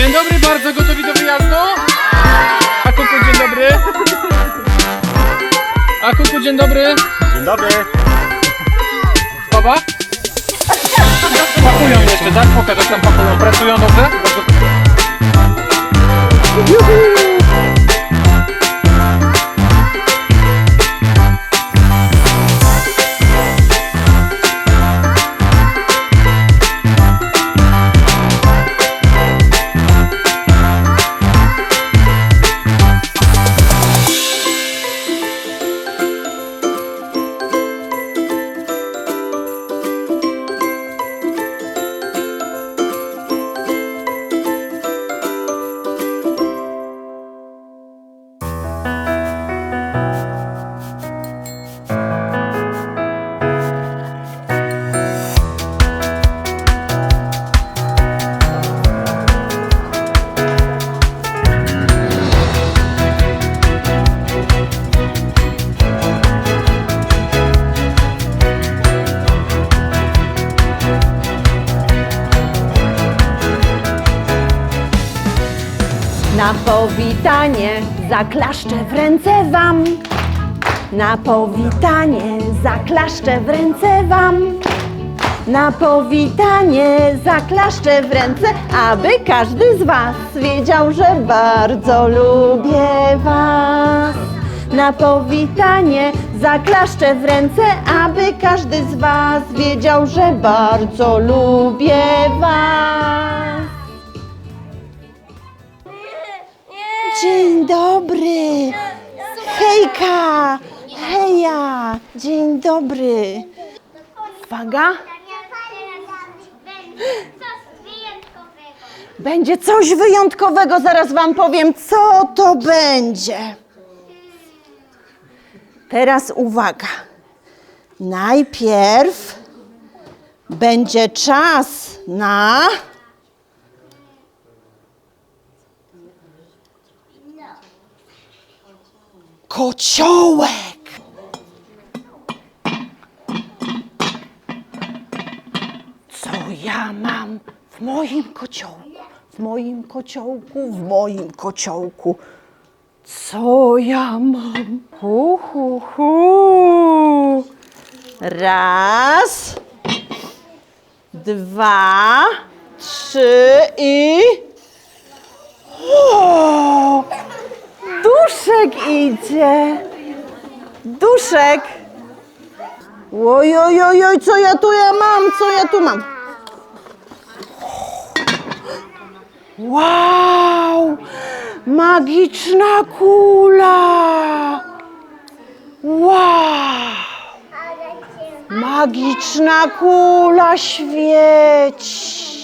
Dzień dobry, bardzo gotowi do wyjazdu? A kuku, dzień dobry. A kuku, dzień dobry. Dzień dobry. Baba? Pakują jeszcze, tak? Pokaż, jak tam pakują. Pracują dobrze? Dobrze. Powitanie zaklaszczę w ręce wam. Na powitanie zaklaszczę w ręce wam. Na powitanie zaklaszczę w ręce, aby każdy z was wiedział, że bardzo lubię was. Na powitanie zaklaszczę w ręce, aby każdy z was wiedział, że bardzo lubię was. Dzień dobry. Hejka. Heja. Dzień dobry. Uwaga. Będzie coś wyjątkowego. Zaraz wam powiem, co to będzie. Teraz uwaga. Najpierw będzie czas na... Kociołek! Co ja mam w moim kociołku? W moim kociołku, w moim kociołku. Co ja mam? Hu, hu, hu. Raz, dwa, trzy i... Duszek idzie. Duszek. Oj, oj, oj, oj, co ja tu ja mam, co ja tu mam? Wow! Magiczna kula! Wow! Magiczna kula świeci!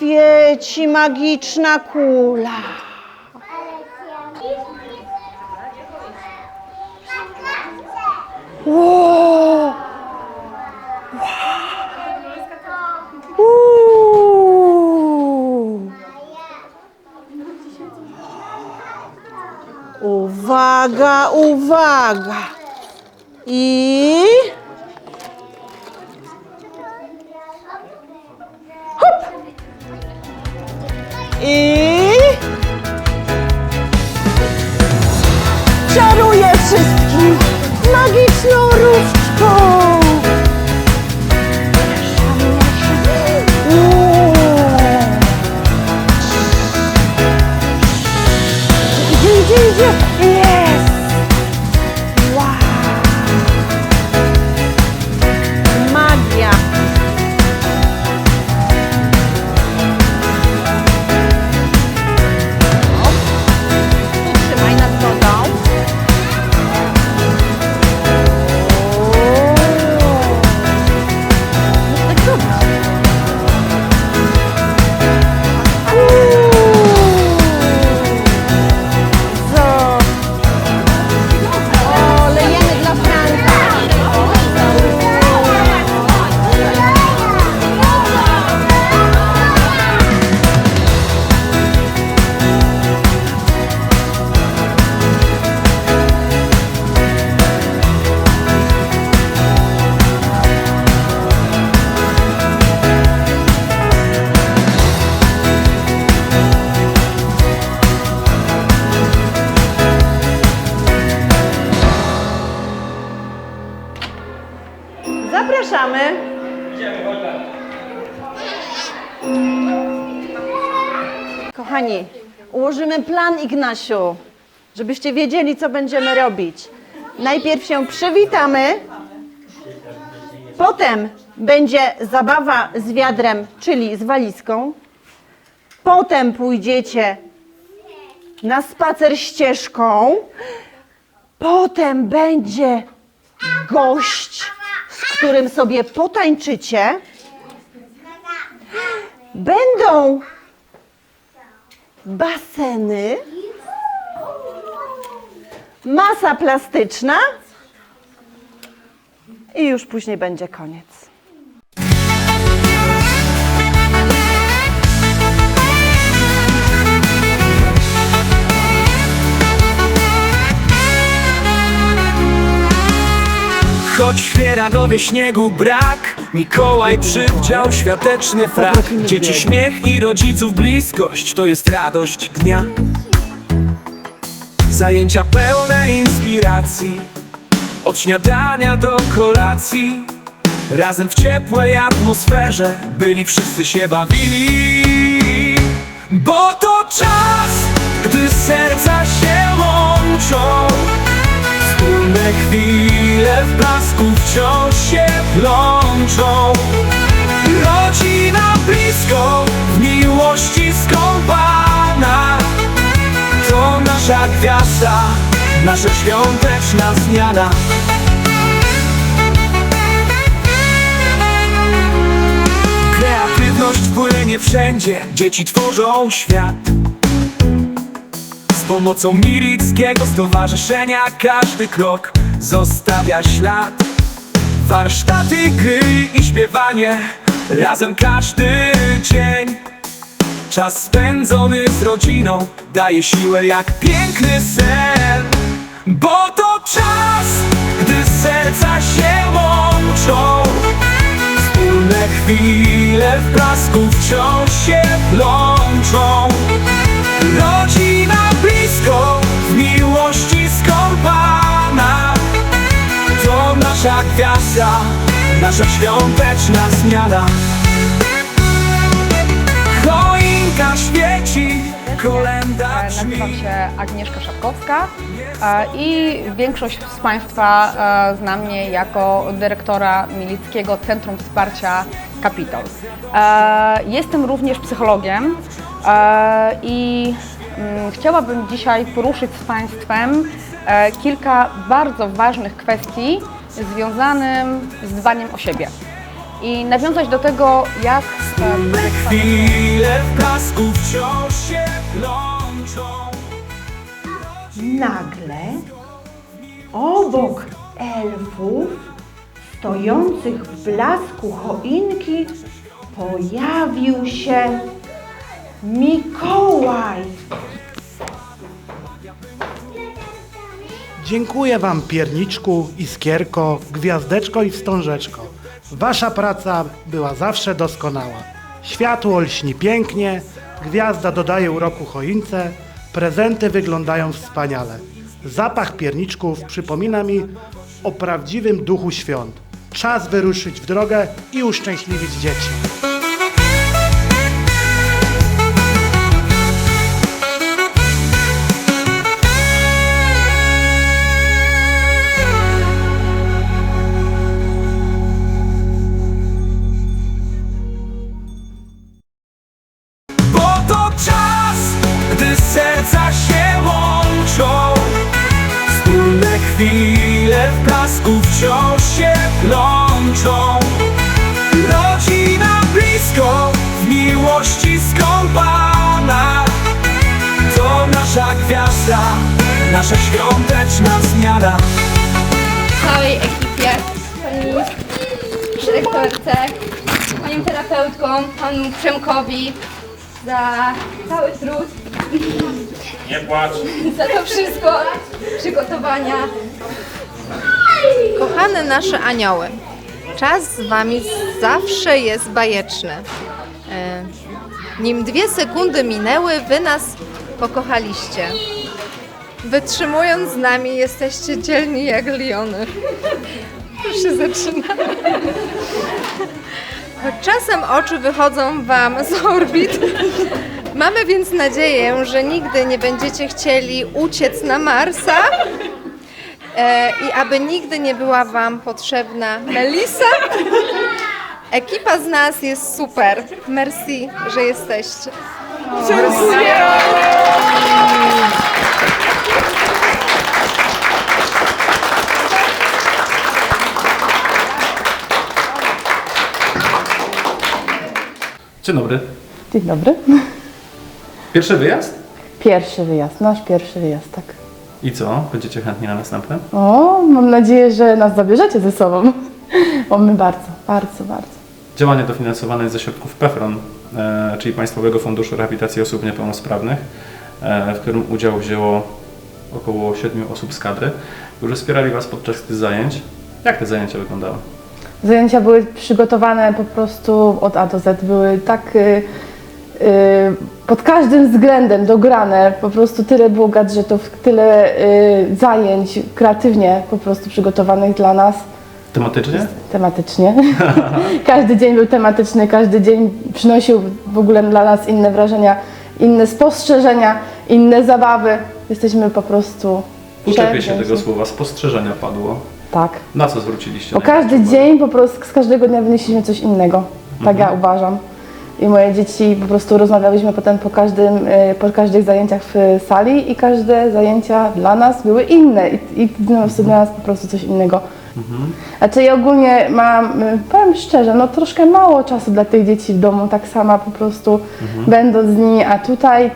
Świeci magiczna kula. Wow. Uuu. Uwaga, uwaga. I czaruję wszystkich magiczną. Ułożymy plan Ignasiu, żebyście wiedzieli, co będziemy robić. Najpierw się przywitamy, potem będzie zabawa z wiadrem, czyli z walizką. Potem pójdziecie na spacer ścieżką. Potem będzie gość, z którym sobie potańczycie. Będą baseny, masa plastyczna i już później będzie koniec. Choć w Pieragowie śniegu brak Mikołaj przywdział świąteczny frak Dzieci śmiech i rodziców bliskość. To jest radość dnia. Zajęcia pełne inspiracji. Od śniadania do kolacji. Razem w ciepłej atmosferze Byli wszyscy się bawili. Bo to czas, gdy serca się łączą Wspólne chwile w blasku wciąż się plączą. Rodzina blisko, w miłości skąpana. To nasza gwiazda, nasza świąteczna zmiana. Kreatywność płynie wszędzie, dzieci tworzą świat pomocą Milickiego Stowarzyszenia każdy krok zostawia ślad. Warsztaty, gry i śpiewanie Razem każdy dzień. Czas spędzony z rodziną Daje siłę jak piękny sen. Bo to czas, gdy serca się łączą. Wspólne chwile w blasku wciąż się plączą. Rodzina nasza gwiazda, nasza świąteczna zmiana Choinka świeci, kolenda Nazywam brzmi się Agnieszka Szapkowska e, i większość z Państwa e, zna mnie jako dyrektora Milickiego Centrum Wsparcia Kapitol. E, Jestem również psychologiem e, i mm, chciałabym dzisiaj poruszyć z Państwem e, kilka bardzo ważnych kwestii związanych z dbaniem o siebie. I nawiązać do tego, jak Chwile w blasku wciąż się plączą Nagle obok elfów stojących w blasku choinki pojawił się Mikołaj. Dziękuję Wam, pierniczku, iskierko, gwiazdeczko i wstążeczko. Wasza praca była zawsze doskonała. Światło lśni pięknie, gwiazda dodaje uroku choince, prezenty wyglądają wspaniale. Zapach pierniczków przypomina mi o prawdziwym duchu świąt. Czas wyruszyć w drogę i uszczęśliwić dzieci. Nasza świąteczna zmiana całej ekipie, pani dyrektorce, panią terapeutką, panu Przemkowi za cały trud. Nie płacz. Za to wszystko, przygotowania. Kochane nasze anioły, czas z Wami zawsze jest bajeczny. E, Nim dwie sekundy minęły, Wy nas pokochaliście. Wytrzymując z nami, jesteście dzielni jak liony. Już się zaczyna. Czasem oczy wychodzą Wam z orbit, Mamy więc nadzieję, że nigdy nie będziecie chcieli uciec na Marsa e, i aby nigdy nie była Wam potrzebna Melisa. Ekipa z nas jest super. Merci, że jesteście. Dzień dobry. Dzień dobry. Pierwszy wyjazd? Pierwszy wyjazd, nasz pierwszy wyjazd, tak. I co? Będziecie chętni na następny? O, mam nadzieję, że nas zabierzecie ze sobą. Bo my bardzo, bardzo, bardzo. Działanie dofinansowane jest ze środków PEFRON, e, czyli Państwowego Funduszu Rehabilitacji Osób Niepełnosprawnych, w którym udział wzięło około 7 osób z kadry, którzy wspierali Was podczas tych zajęć. Jak te zajęcia wyglądały? Zajęcia były przygotowane po prostu od A do Z, były tak y, y, pod każdym względem dograne, po prostu tyle było gadżetów, tyle y, zajęć kreatywnie po prostu przygotowanych dla nas. Tematycznie? Tematycznie. każdy dzień był tematyczny, każdy dzień przynosił w ogóle dla nas inne wrażenia, inne spostrzeżenia, inne zabawy. Jesteśmy po prostu. Uczepię się tego słowa. Spostrzeżenia padło. Tak. Na co zwróciliście? Największą każdy uwagę? dzień po prostu z każdego dnia wynieśliśmy coś innego. Tak ja uważam. I moje dzieci po prostu rozmawialiśmy potem po, każdym, y, po każdych zajęciach w sali i każde zajęcia dla nas były inne i, i dla nas po prostu coś innego. Znaczy ja ogólnie mam, powiem szczerze, no troszkę mało czasu dla tych dzieci w domu, tak sama po prostu będąc z nimi, a tutaj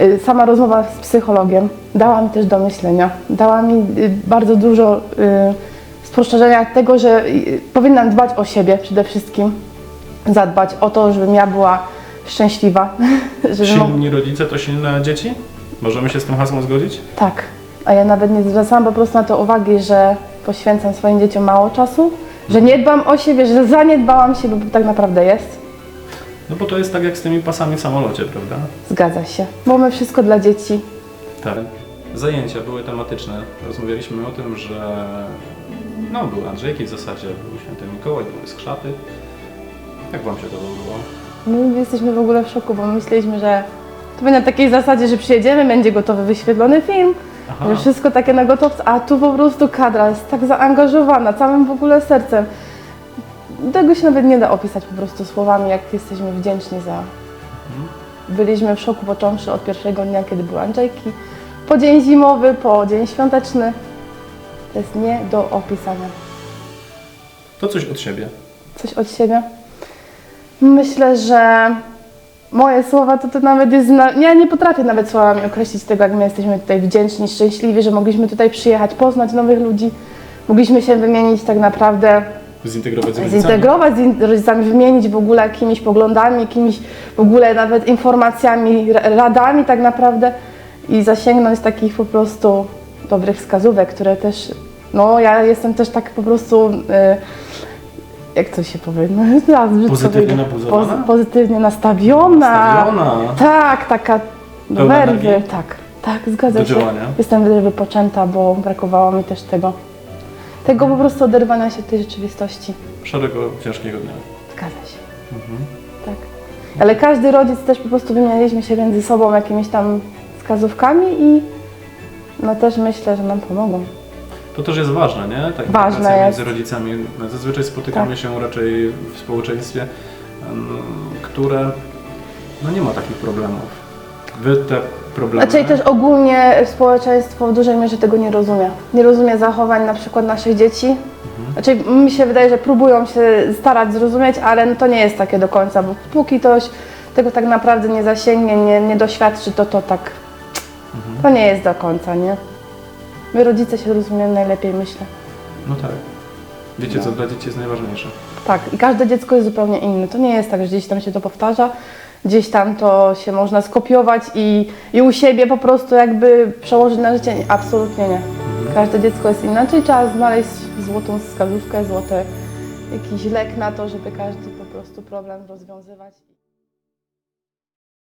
y, sama rozmowa z psychologiem dała mi też do myślenia. Dała mi y, bardzo dużo y, spostrzeżenia tego, że y, powinnam dbać o siebie przede wszystkim. Zadbać o to, żebym ja była szczęśliwa. Silni rodzice to silne dzieci? Możemy się z tym hasłem zgodzić? tak, a ja nawet nie zwracałam po prostu na to uwagi, że poświęcam swoim dzieciom mało czasu, że nie dbam o siebie, że zaniedbałam się, bo tak naprawdę jest. No bo to jest tak jak z tymi pasami w samolocie, prawda? Zgadza się, bo my wszystko dla dzieci. Tak. Zajęcia były tematyczne. Rozmawialiśmy o tym, że no, były Andrzejki w zasadzie, był Święty Mikołaj, były skrzaty. Jak Wam się to podobało? My jesteśmy w ogóle w szoku, bo myśleliśmy, że to będzie na takiej zasadzie, że przyjedziemy, będzie gotowy, wyświetlony film, Aha. wszystko takie na gotowce, a tu po prostu kadra jest tak zaangażowana, całym w ogóle sercem. Tego się nawet nie da opisać po prostu słowami, jak jesteśmy wdzięczni za... Byliśmy w szoku począwszy od pierwszego dnia, kiedy były Andrzejki, po dzień zimowy, po dzień świąteczny. To jest nie do opisania. To coś od siebie. coś od siebie? Myślę, że moje słowa to, to nawet jest. Na... Ja nie potrafię nawet słowami określić tego, jak my jesteśmy tutaj wdzięczni, szczęśliwi, że mogliśmy tutaj przyjechać, poznać nowych ludzi. Mogliśmy się wymienić tak naprawdę, Zintegrować z rodzicami. zintegrować z rodzicami, wymienić w ogóle jakimiś poglądami, jakimiś w ogóle nawet informacjami, ra- radami tak naprawdę i zasięgnąć takich po prostu dobrych wskazówek, które też, no ja jestem też tak po prostu, y, jak to się powie, no, zaraz brzydko Pozytywnie nabuzowana? pozytywnie nastawiona. Nastawiona. Tak, taka do Pełna werwy, energii? tak, tak, zgadza Do się. działania. Jestem wtedy wypoczęta, bo brakowało mi też tego, tego po prostu oderwania się od tej rzeczywistości. Szarego, ciężkiego dnia. Zgadza się. Tak. Ale każdy rodzic też po prostu wymienialiśmy się między sobą jakimiś tam wskazówkami i no też myślę, że nam pomogą. To też jest ważne, nie? Tak, Ważne między rodzicami. Zazwyczaj spotykamy Tak. się raczej w społeczeństwie, które no nie ma takich problemów. Wy te problemy... Znaczy też ogólnie społeczeństwo w dużej mierze tego nie rozumie. Nie rozumie zachowań na przykład naszych dzieci. Znaczy mi się wydaje, że próbują się starać zrozumieć, ale no to nie jest takie do końca, bo póki ktoś tego tak naprawdę nie zasięgnie, nie, nie doświadczy, to to tak, to nie jest do końca, nie? My rodzice się rozumiemy najlepiej, myślę. No tak. Wiecie, co dla dzieci jest najważniejsze. Tak, i każde dziecko jest zupełnie inne. To nie jest tak, że gdzieś tam się to powtarza, gdzieś tam to się można skopiować i, i u siebie po prostu jakby przełożyć na życie. Nie, Absolutnie nie. Każde dziecko jest inaczej, trzeba znaleźć złotą wskazówkę, złoty jakiś lek na to, żeby każdy po prostu problem rozwiązywać.